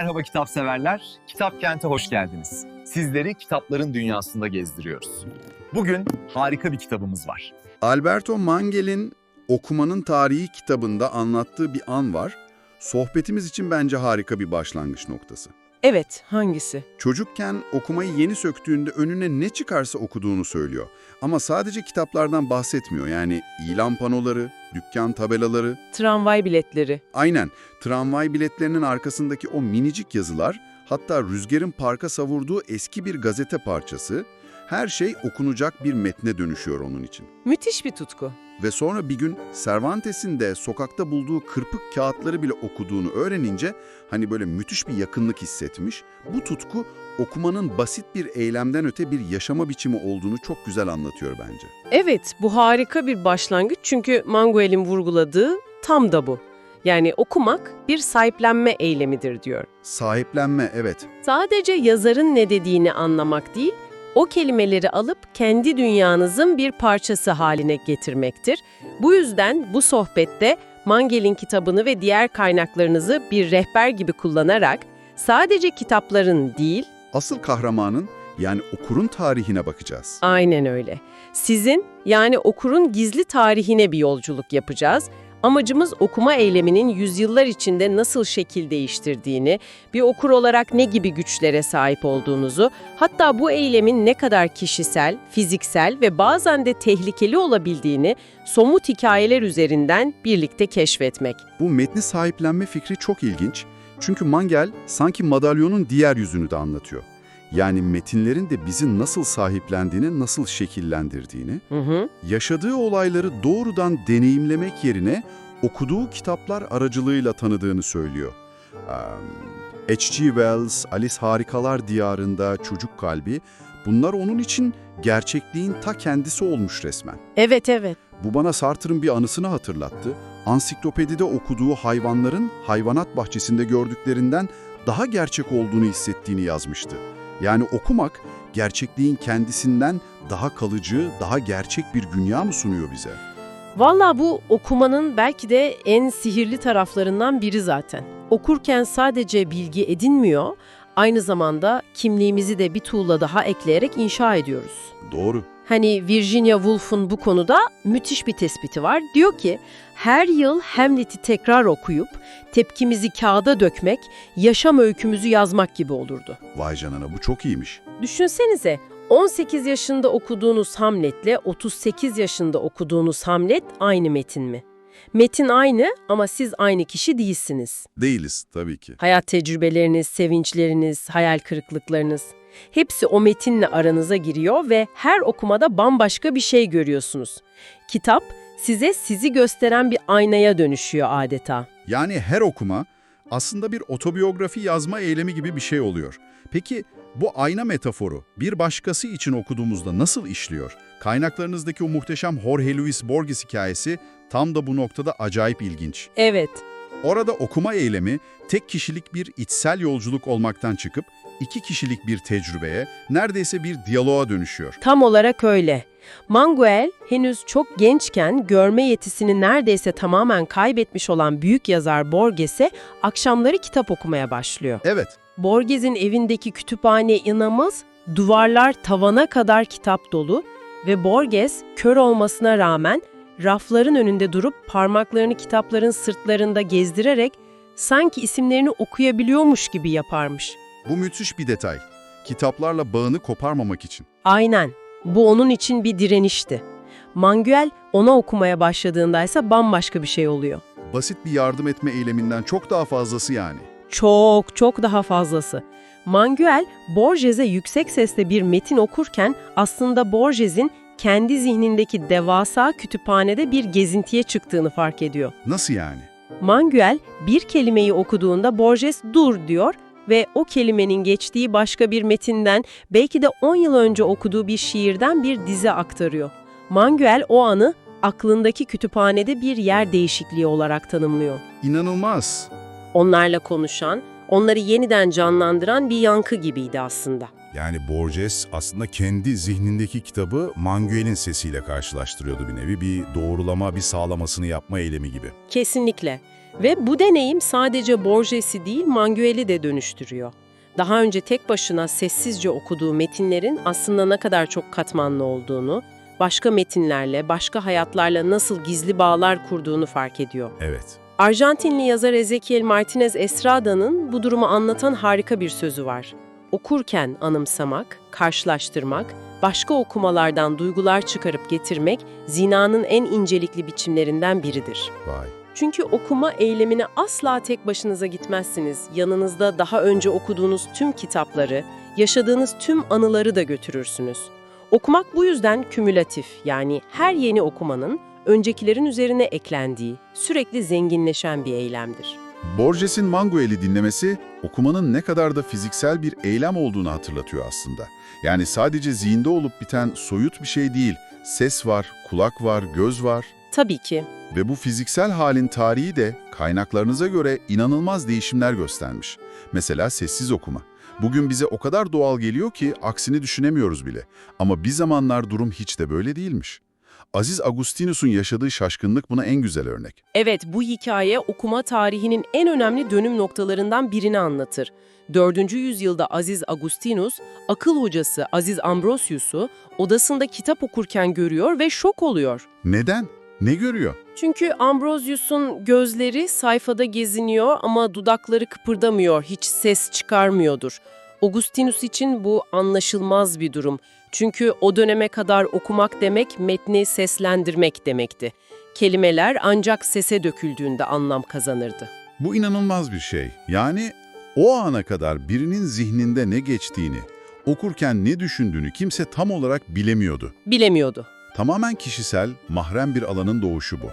Merhaba kitap severler. Kitap Kent'e hoş geldiniz. Sizleri kitapların dünyasında gezdiriyoruz. Bugün harika bir kitabımız var. Alberto Mangel'in Okumanın Tarihi kitabında anlattığı bir an var. Sohbetimiz için bence harika bir başlangıç noktası. Evet, hangisi? Çocukken okumayı yeni söktüğünde önüne ne çıkarsa okuduğunu söylüyor. Ama sadece kitaplardan bahsetmiyor. Yani ilan panoları, dükkan tabelaları, Tramvay biletleri. aynen tramvay biletlerinin arkasındaki o minicik yazılar, hatta rüzgarın parka savurduğu eski bir gazete parçası, her şey okunacak bir metne dönüşüyor onun için. Müthiş bir tutku. Ve sonra bir gün Cervantes'in de sokakta bulduğu kırpık kağıtları bile okuduğunu öğrenince hani böyle müthiş bir yakınlık hissetmiş. Bu tutku okumanın basit bir eylemden öte bir yaşama biçimi olduğunu çok güzel anlatıyor bence. Evet, bu harika bir başlangıç çünkü Manguel'in vurguladığı tam da bu. Yani okumak bir sahiplenme eylemidir diyor. Sahiplenme evet. Sadece yazarın ne dediğini anlamak değil, o kelimeleri alıp kendi dünyanızın bir parçası haline getirmektir. Bu yüzden bu sohbette Mangel'in kitabını ve diğer kaynaklarınızı bir rehber gibi kullanarak sadece kitapların değil, Asıl kahramanın yani okurun tarihine bakacağız. Aynen öyle. Sizin yani okurun gizli tarihine bir yolculuk yapacağız. Amacımız okuma eyleminin yüzyıllar içinde nasıl şekil değiştirdiğini, bir okur olarak ne gibi güçlere sahip olduğunuzu, hatta bu eylemin ne kadar kişisel, fiziksel ve bazen de tehlikeli olabildiğini somut hikayeler üzerinden birlikte keşfetmek. Bu metni sahiplenme fikri çok ilginç. Çünkü Mangel sanki madalyonun diğer yüzünü de anlatıyor. Yani metinlerin de bizi nasıl sahiplendiğini, nasıl şekillendirdiğini, Hı hı. yaşadığı olayları doğrudan deneyimlemek yerine okuduğu kitaplar aracılığıyla tanıdığını söylüyor. H.G. Wells, Alice Harikalar Diyarında, Çocuk Kalbi, bunlar onun için gerçekliğin ta kendisi olmuş resmen. Evet evet. Bu bana Sartre'ın bir anısını hatırlattı. Ansiklopedide okuduğu hayvanların hayvanat bahçesinde gördüklerinden daha gerçek olduğunu hissettiğini yazmıştı. Yani okumak gerçekliğin kendisinden daha kalıcı, daha gerçek bir dünya mı sunuyor bize? Valla bu okumanın belki de en sihirli taraflarından biri zaten. Okurken sadece bilgi edinmiyor, aynı zamanda kimliğimizi de bir tuğla daha ekleyerek inşa ediyoruz. Doğru. Hani Virginia Woolf'un bu konuda müthiş bir tespiti var. Diyor ki, her yıl Hamlet'i tekrar okuyup tepkimizi kağıda dökmek, yaşam öykümüzü yazmak gibi olurdu. Vay canına bu çok iyiymiş. Düşünsenize 18 yaşında okuduğunuz Hamlet'le 38 yaşında okuduğunuz Hamlet aynı metin mi? Metin aynı ama siz aynı kişi değilsiniz. Değiliz tabii ki. Hayat tecrübeleriniz, sevinçleriniz, hayal kırıklıklarınız hepsi o metinle aranıza giriyor ve her okumada bambaşka bir şey görüyorsunuz. Kitap size sizi gösteren bir aynaya dönüşüyor adeta. Yani her okuma aslında bir otobiyografi yazma eylemi gibi bir şey oluyor. Peki bu ayna metaforu bir başkası için okuduğumuzda nasıl işliyor? Kaynaklarınızdaki o muhteşem Jorge Luis Borges hikayesi tam da bu noktada acayip ilginç. Evet, Orada okuma eylemi tek kişilik bir içsel yolculuk olmaktan çıkıp iki kişilik bir tecrübeye, neredeyse bir diyaloğa dönüşüyor. Tam olarak öyle. Manguel henüz çok gençken görme yetisini neredeyse tamamen kaybetmiş olan büyük yazar Borges'e akşamları kitap okumaya başlıyor. Evet, Borges'in evindeki kütüphane inanılmaz, duvarlar tavana kadar kitap dolu ve Borges kör olmasına rağmen rafların önünde durup parmaklarını kitapların sırtlarında gezdirerek sanki isimlerini okuyabiliyormuş gibi yaparmış. Bu müthiş bir detay. Kitaplarla bağını koparmamak için. Aynen. Bu onun için bir direnişti. Manguel ona okumaya başladığında ise bambaşka bir şey oluyor. Basit bir yardım etme eyleminden çok daha fazlası yani. Çok çok daha fazlası. Manguel, Borges'e yüksek sesle bir metin okurken aslında Borges'in kendi zihnindeki devasa kütüphanede bir gezintiye çıktığını fark ediyor. Nasıl yani? Manguel bir kelimeyi okuduğunda Borges dur diyor ve o kelimenin geçtiği başka bir metinden belki de 10 yıl önce okuduğu bir şiirden bir dize aktarıyor. Manguel o anı aklındaki kütüphanede bir yer değişikliği olarak tanımlıyor. İnanılmaz. Onlarla konuşan, onları yeniden canlandıran bir yankı gibiydi aslında. Yani Borges aslında kendi zihnindeki kitabı Manguel'in sesiyle karşılaştırıyordu bir nevi. Bir doğrulama, bir sağlamasını yapma eylemi gibi. Kesinlikle. Ve bu deneyim sadece Borges'i değil Manguel'i de dönüştürüyor. Daha önce tek başına sessizce okuduğu metinlerin aslında ne kadar çok katmanlı olduğunu, başka metinlerle, başka hayatlarla nasıl gizli bağlar kurduğunu fark ediyor. Evet. Arjantinli yazar Ezequiel Martinez Estrada'nın bu durumu anlatan harika bir sözü var. Okurken anımsamak, karşılaştırmak, başka okumalardan duygular çıkarıp getirmek zinanın en incelikli biçimlerinden biridir. Vay. Çünkü okuma eylemine asla tek başınıza gitmezsiniz. Yanınızda daha önce okuduğunuz tüm kitapları, yaşadığınız tüm anıları da götürürsünüz. Okumak bu yüzden kümülatif yani her yeni okumanın öncekilerin üzerine eklendiği, sürekli zenginleşen bir eylemdir. Borges'in Manguel'i dinlemesi okumanın ne kadar da fiziksel bir eylem olduğunu hatırlatıyor aslında. Yani sadece zihinde olup biten soyut bir şey değil. Ses var, kulak var, göz var. Tabii ki. Ve bu fiziksel halin tarihi de kaynaklarınıza göre inanılmaz değişimler göstermiş. Mesela sessiz okuma. Bugün bize o kadar doğal geliyor ki aksini düşünemiyoruz bile. Ama bir zamanlar durum hiç de böyle değilmiş. Aziz Agustinus'un yaşadığı şaşkınlık buna en güzel örnek. Evet, bu hikaye okuma tarihinin en önemli dönüm noktalarından birini anlatır. 4. yüzyılda Aziz Agustinus, akıl hocası Aziz Ambrosius'u odasında kitap okurken görüyor ve şok oluyor. Neden? Ne görüyor? Çünkü Ambrosius'un gözleri sayfada geziniyor ama dudakları kıpırdamıyor, hiç ses çıkarmıyordur. Augustinus için bu anlaşılmaz bir durum. Çünkü o döneme kadar okumak demek metni seslendirmek demekti. Kelimeler ancak sese döküldüğünde anlam kazanırdı. Bu inanılmaz bir şey. Yani o ana kadar birinin zihninde ne geçtiğini, okurken ne düşündüğünü kimse tam olarak bilemiyordu. Bilemiyordu. Tamamen kişisel, mahrem bir alanın doğuşu bu.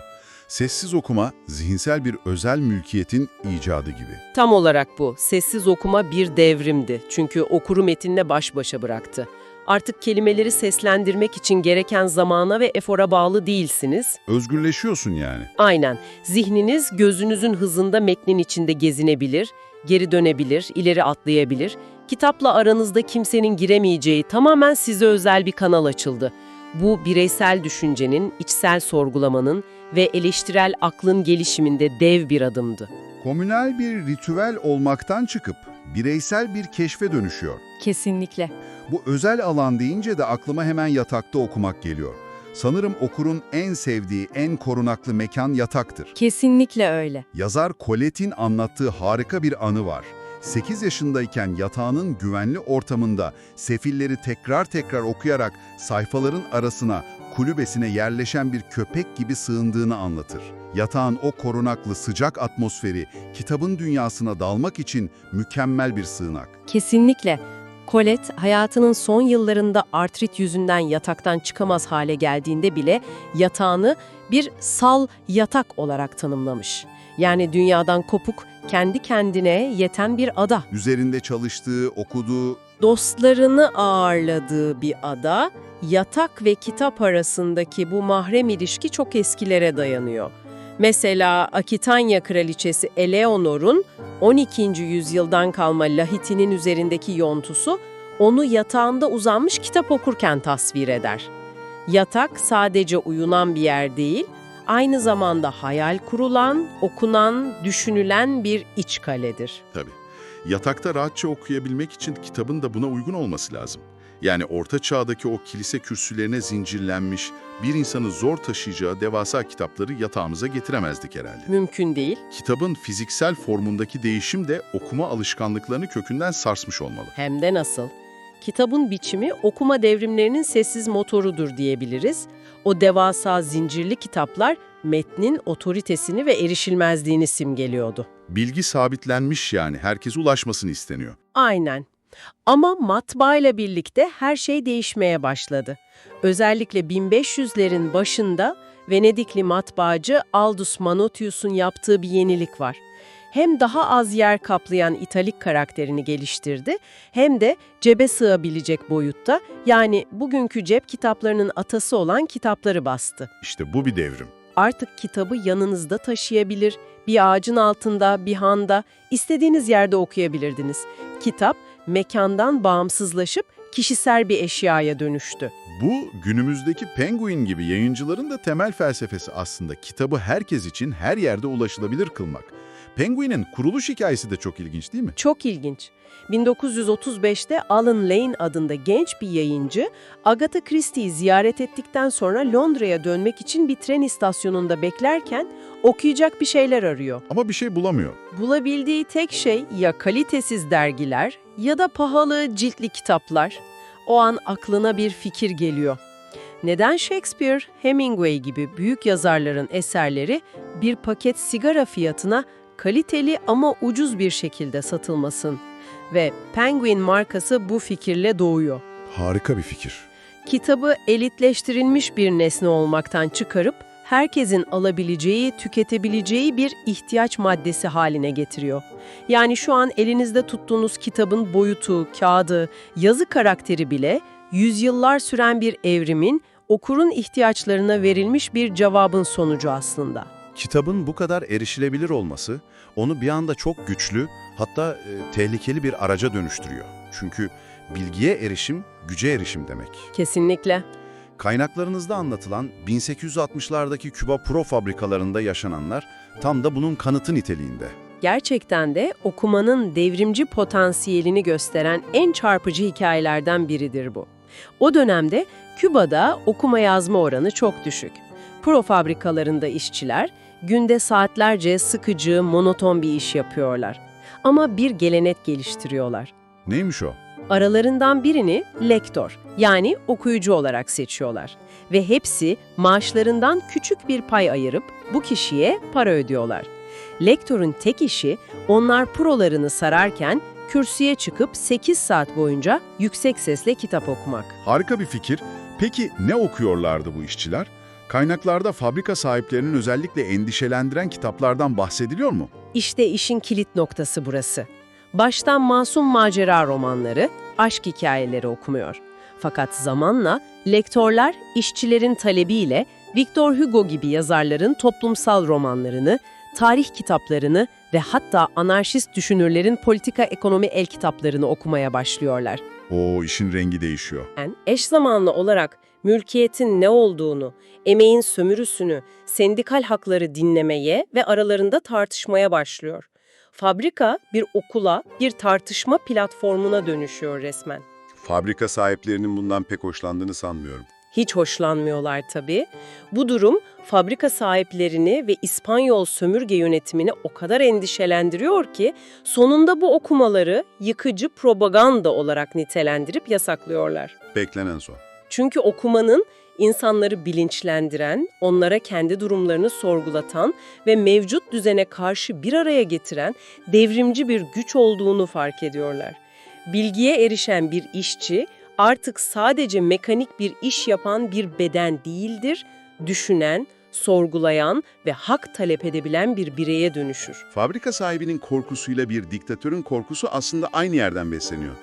Sessiz okuma, zihinsel bir özel mülkiyetin icadı gibi. Tam olarak bu. Sessiz okuma bir devrimdi. Çünkü okuru metinle baş başa bıraktı. Artık kelimeleri seslendirmek için gereken zamana ve efora bağlı değilsiniz. Özgürleşiyorsun yani. Aynen. Zihniniz gözünüzün hızında metnin içinde gezinebilir, geri dönebilir, ileri atlayabilir. Kitapla aranızda kimsenin giremeyeceği tamamen size özel bir kanal açıldı. Bu bireysel düşüncenin, içsel sorgulamanın ve eleştirel aklın gelişiminde dev bir adımdı. Komünel bir ritüel olmaktan çıkıp bireysel bir keşfe dönüşüyor. Kesinlikle. Bu özel alan deyince de aklıma hemen yatakta okumak geliyor. Sanırım okurun en sevdiği, en korunaklı mekan yataktır. Kesinlikle öyle. Yazar Colette'in anlattığı harika bir anı var. 8 yaşındayken yatağının güvenli ortamında sefilleri tekrar tekrar okuyarak sayfaların arasına, kulübesine yerleşen bir köpek gibi sığındığını anlatır. Yatağın o korunaklı sıcak atmosferi kitabın dünyasına dalmak için mükemmel bir sığınak. Kesinlikle. Colette hayatının son yıllarında artrit yüzünden yataktan çıkamaz hale geldiğinde bile yatağını bir sal yatak olarak tanımlamış. Yani dünyadan kopuk, kendi kendine yeten bir ada. Üzerinde çalıştığı, okuduğu Dostlarını ağırladığı bir ada, yatak ve kitap arasındaki bu mahrem ilişki çok eskilere dayanıyor. Mesela Akitanya kraliçesi Eleanor'un 12. yüzyıldan kalma lahitinin üzerindeki yontusu onu yatağında uzanmış kitap okurken tasvir eder. Yatak sadece uyunan bir yer değil, aynı zamanda hayal kurulan, okunan, düşünülen bir iç kaledir. Tabii. Yatakta rahatça okuyabilmek için kitabın da buna uygun olması lazım. Yani orta çağdaki o kilise kürsülerine zincirlenmiş, bir insanı zor taşıyacağı devasa kitapları yatağımıza getiremezdik herhalde. Mümkün değil. Kitabın fiziksel formundaki değişim de okuma alışkanlıklarını kökünden sarsmış olmalı. Hem de nasıl? Kitabın biçimi okuma devrimlerinin sessiz motorudur diyebiliriz. O devasa zincirli kitaplar metnin otoritesini ve erişilmezliğini simgeliyordu. Bilgi sabitlenmiş yani, herkes ulaşmasını isteniyor. Aynen. Ama matbaayla birlikte her şey değişmeye başladı. Özellikle 1500'lerin başında Venedikli matbaacı Aldus Manutius'un yaptığı bir yenilik var. Hem daha az yer kaplayan italik karakterini geliştirdi hem de cebe sığabilecek boyutta yani bugünkü cep kitaplarının atası olan kitapları bastı. İşte bu bir devrim. Artık kitabı yanınızda taşıyabilir, bir ağacın altında, bir handa, istediğiniz yerde okuyabilirdiniz. Kitap mekandan bağımsızlaşıp kişisel bir eşyaya dönüştü. Bu günümüzdeki Penguin gibi yayıncıların da temel felsefesi aslında kitabı herkes için her yerde ulaşılabilir kılmak. Penguin'in kuruluş hikayesi de çok ilginç değil mi? Çok ilginç. 1935'te Alan Lane adında genç bir yayıncı, Agatha Christie'yi ziyaret ettikten sonra Londra'ya dönmek için bir tren istasyonunda beklerken okuyacak bir şeyler arıyor. Ama bir şey bulamıyor. Bulabildiği tek şey ya kalitesiz dergiler ya da pahalı ciltli kitaplar. O an aklına bir fikir geliyor. Neden Shakespeare, Hemingway gibi büyük yazarların eserleri bir paket sigara fiyatına kaliteli ama ucuz bir şekilde satılmasın? Ve Penguin markası bu fikirle doğuyor. Harika bir fikir. Kitabı elitleştirilmiş bir nesne olmaktan çıkarıp herkesin alabileceği, tüketebileceği bir ihtiyaç maddesi haline getiriyor. Yani şu an elinizde tuttuğunuz kitabın boyutu, kağıdı, yazı karakteri bile yüzyıllar süren bir evrimin okurun ihtiyaçlarına verilmiş bir cevabın sonucu aslında. Kitabın bu kadar erişilebilir olması onu bir anda çok güçlü hatta e, tehlikeli bir araca dönüştürüyor. Çünkü bilgiye erişim güce erişim demek. Kesinlikle. Kaynaklarınızda anlatılan 1860'lardaki Küba Pro fabrikalarında yaşananlar tam da bunun kanıtı niteliğinde. Gerçekten de okumanın devrimci potansiyelini gösteren en çarpıcı hikayelerden biridir bu. O dönemde Küba'da okuma yazma oranı çok düşük. Pro fabrikalarında işçiler günde saatlerce sıkıcı, monoton bir iş yapıyorlar. Ama bir gelenek geliştiriyorlar. Neymiş o? Aralarından birini lektör yani okuyucu olarak seçiyorlar ve hepsi maaşlarından küçük bir pay ayırıp bu kişiye para ödüyorlar. Lektörün tek işi onlar prolarını sararken kürsüye çıkıp 8 saat boyunca yüksek sesle kitap okumak. Harika bir fikir. Peki ne okuyorlardı bu işçiler? Kaynaklarda fabrika sahiplerinin özellikle endişelendiren kitaplardan bahsediliyor mu? İşte işin kilit noktası burası. Baştan masum macera romanları, aşk hikayeleri okumuyor. Fakat zamanla lektörler işçilerin talebiyle Victor Hugo gibi yazarların toplumsal romanlarını, tarih kitaplarını ve hatta anarşist düşünürlerin politika ekonomi el kitaplarını okumaya başlıyorlar. O işin rengi değişiyor. Yani eş zamanlı olarak mülkiyetin ne olduğunu, emeğin sömürüsünü, sendikal hakları dinlemeye ve aralarında tartışmaya başlıyor. Fabrika bir okula, bir tartışma platformuna dönüşüyor resmen. Fabrika sahiplerinin bundan pek hoşlandığını sanmıyorum. Hiç hoşlanmıyorlar tabii. Bu durum fabrika sahiplerini ve İspanyol sömürge yönetimini o kadar endişelendiriyor ki sonunda bu okumaları yıkıcı propaganda olarak nitelendirip yasaklıyorlar. Beklenen son. Çünkü okumanın insanları bilinçlendiren, onlara kendi durumlarını sorgulatan ve mevcut düzene karşı bir araya getiren devrimci bir güç olduğunu fark ediyorlar. Bilgiye erişen bir işçi artık sadece mekanik bir iş yapan bir beden değildir, düşünen, sorgulayan ve hak talep edebilen bir bireye dönüşür. Fabrika sahibinin korkusuyla bir diktatörün korkusu aslında aynı yerden besleniyor.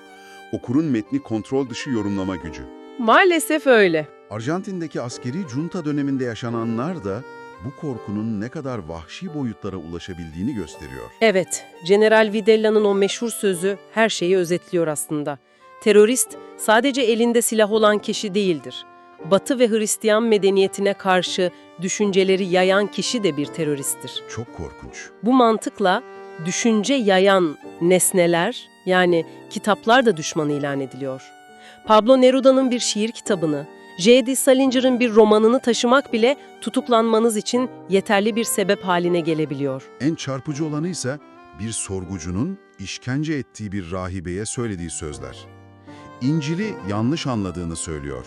Okurun metni kontrol dışı yorumlama gücü. Maalesef öyle. Arjantin'deki askeri junta döneminde yaşananlar da bu korkunun ne kadar vahşi boyutlara ulaşabildiğini gösteriyor. Evet, General Vidella'nın o meşhur sözü her şeyi özetliyor aslında. Terörist sadece elinde silah olan kişi değildir. Batı ve Hristiyan medeniyetine karşı düşünceleri yayan kişi de bir teröristtir. Çok korkunç. Bu mantıkla düşünce yayan nesneler yani kitaplar da düşman ilan ediliyor. Pablo Neruda'nın bir şiir kitabını, J.D. Salinger'ın bir romanını taşımak bile tutuklanmanız için yeterli bir sebep haline gelebiliyor. En çarpıcı olanı ise bir sorgucunun işkence ettiği bir rahibeye söylediği sözler. İncil'i yanlış anladığını söylüyor.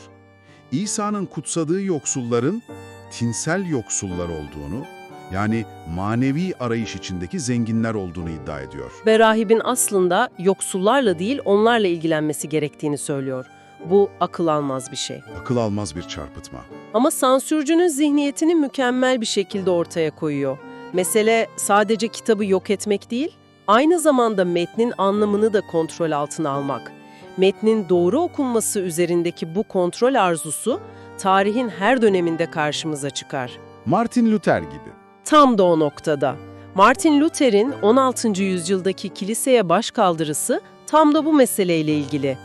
İsa'nın kutsadığı yoksulların tinsel yoksullar olduğunu, yani manevi arayış içindeki zenginler olduğunu iddia ediyor. Ve rahibin aslında yoksullarla değil onlarla ilgilenmesi gerektiğini söylüyor. Bu akıl almaz bir şey. Akıl almaz bir çarpıtma. Ama sansürcünün zihniyetini mükemmel bir şekilde ortaya koyuyor. Mesele sadece kitabı yok etmek değil, aynı zamanda metnin anlamını da kontrol altına almak. Metnin doğru okunması üzerindeki bu kontrol arzusu tarihin her döneminde karşımıza çıkar. Martin Luther gibi. Tam da o noktada. Martin Luther'in 16. yüzyıldaki kiliseye başkaldırısı tam da bu meseleyle ilgili.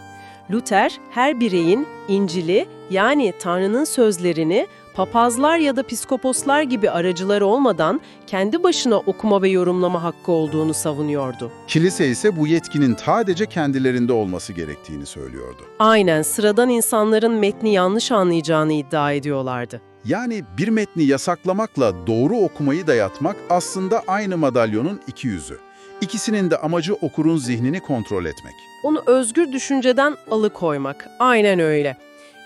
Luther her bireyin İncil'i yani Tanrı'nın sözlerini papazlar ya da piskoposlar gibi aracılar olmadan kendi başına okuma ve yorumlama hakkı olduğunu savunuyordu. Kilise ise bu yetkinin sadece kendilerinde olması gerektiğini söylüyordu. Aynen sıradan insanların metni yanlış anlayacağını iddia ediyorlardı. Yani bir metni yasaklamakla doğru okumayı dayatmak aslında aynı madalyonun iki yüzü. İkisinin de amacı okurun zihnini kontrol etmek. Onu özgür düşünceden alıkoymak. Aynen öyle.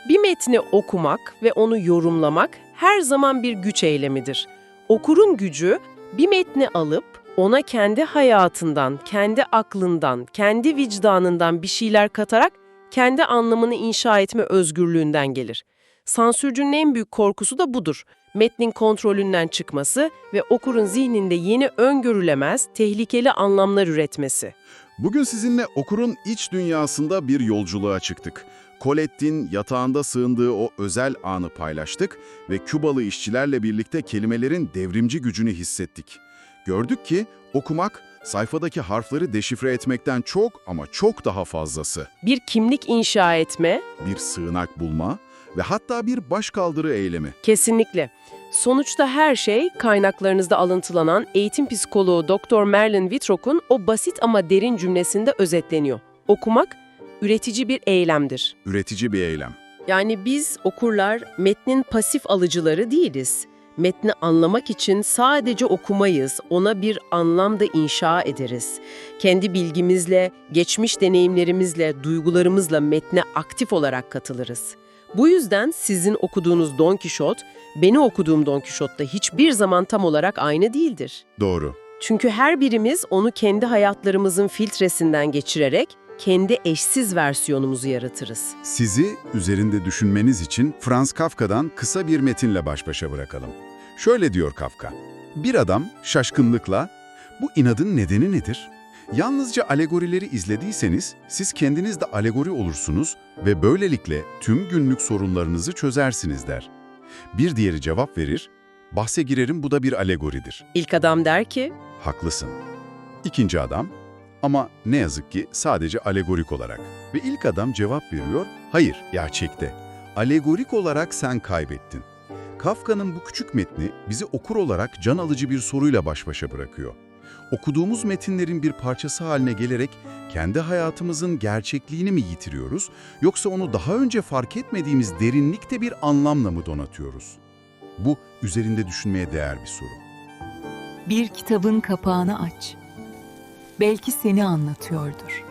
Bir metni okumak ve onu yorumlamak her zaman bir güç eylemidir. Okurun gücü bir metni alıp ona kendi hayatından, kendi aklından, kendi vicdanından bir şeyler katarak kendi anlamını inşa etme özgürlüğünden gelir. Sansürcünün en büyük korkusu da budur. Metnin kontrolünden çıkması ve okurun zihninde yeni öngörülemez, tehlikeli anlamlar üretmesi. Bugün sizinle okurun iç dünyasında bir yolculuğa çıktık. Colette'in yatağında sığındığı o özel anı paylaştık ve Kübalı işçilerle birlikte kelimelerin devrimci gücünü hissettik. Gördük ki okumak, sayfadaki harfleri deşifre etmekten çok ama çok daha fazlası. Bir kimlik inşa etme, Bir sığınak bulma ve hatta bir başkaldırı eylemi. Kesinlikle. Sonuçta her şey kaynaklarınızda alıntılanan eğitim psikoloğu Dr. Merlin Whitrock'un o basit ama derin cümlesinde özetleniyor. Okumak üretici bir eylemdir. Üretici bir eylem. Yani biz okurlar metnin pasif alıcıları değiliz. Metni anlamak için sadece okumayız, ona bir anlam da inşa ederiz. Kendi bilgimizle, geçmiş deneyimlerimizle, duygularımızla metne aktif olarak katılırız. Bu yüzden sizin okuduğunuz Don Kişot, beni okuduğum Don Kişot'ta hiçbir zaman tam olarak aynı değildir. Doğru. Çünkü her birimiz onu kendi hayatlarımızın filtresinden geçirerek kendi eşsiz versiyonumuzu yaratırız. Sizi üzerinde düşünmeniz için Franz Kafka'dan kısa bir metinle baş başa bırakalım. Şöyle diyor Kafka. Bir adam şaşkınlıkla, bu inadın nedeni nedir? Yalnızca alegorileri izlediyseniz siz kendiniz de alegori olursunuz ve böylelikle tüm günlük sorunlarınızı çözersiniz der. Bir diğeri cevap verir, bahse girerim bu da bir alegoridir. İlk adam der ki, Haklısın. İkinci adam, ama ne yazık ki sadece alegorik olarak. Ve ilk adam cevap veriyor, hayır, gerçekte. Alegorik olarak sen kaybettin. Kafka'nın bu küçük metni bizi okur olarak can alıcı bir soruyla baş başa bırakıyor. Okuduğumuz metinlerin bir parçası haline gelerek kendi hayatımızın gerçekliğini mi yitiriyoruz yoksa onu daha önce fark etmediğimiz derinlikte bir anlamla mı donatıyoruz? Bu üzerinde düşünmeye değer bir soru. Bir kitabın kapağını aç. Belki seni anlatıyordur.